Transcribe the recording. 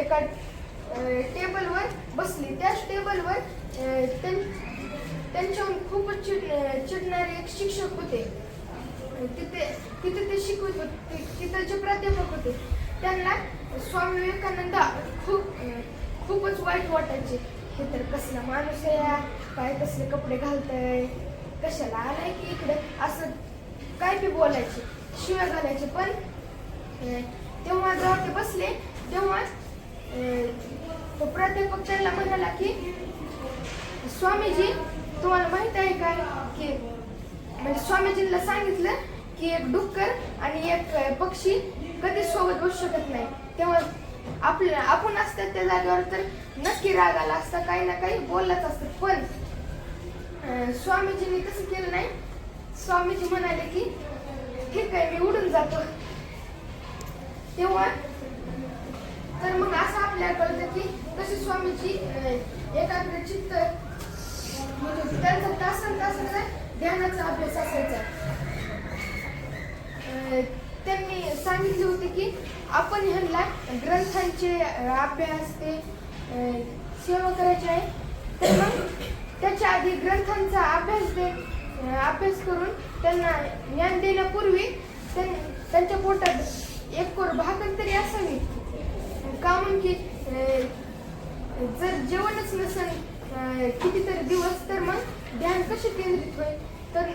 एका टेबलवर बसली. त्याच टेबलवर त्यां- त्यांच्याहून खूपच चिड चिडणारे एक शिक्षक होते. तिथे तिथे ते शिकवत होते. तिथे जे प्राध्यापक होते त्यांना स्वामी विवेकानंद खूप खूपच वाईट वाटायचे. हे तर कसला माणूस आहे काय कसले कपडे घालतंय? कशाला आलाय की इकडे? असं काय बी बोलायचे. शिव्या घालायचे. पण तेव्हा जेव्हा ते बसले. तेव्हा प्राध्यापक त्यांना म्हणाला की स्वामीजी तुम्हाला माहीत आहे का की म्हणजे स्वामीजींना सांगितलं की एक डुक्कर आणि एक पक्षी कधीच सोबत बसू शकत नाही. तेव्हा आपल्या आपण असतात त्या जागेवर तर नक्की राग आला असता काही ना काही बोललाच असतं पण स्वामीजींनी तसं केलं नाही. स्वामीजी म्हणाले की ठीक आहे मी उडून जातो. तेव्हा तर मग असं आपल्याला कळतं की कसे स्वामीजी एकाग्र चित्त म्हणजे त्यांचा तासन तासाचा ध्यानाचा अभ्यास असायचा. त्यांनी सांगितले होते की आपण ह्यांना ग्रंथांचे अभ्यास ते सेवा करायची आहे. तर मग त्याच्या आधी ग्रंथांचा अभ्यास दे अभ्यास करून त्यांना ज्ञान देण्यापूर्वी त्यां- त्यांच्या पोटात एक कोर भाकर तरी असावी. कामून म्हणजे, की जर जेवणच नसेल कितीतरी दिवस तर मग ध्यान कसे केंद्रित होईल? तर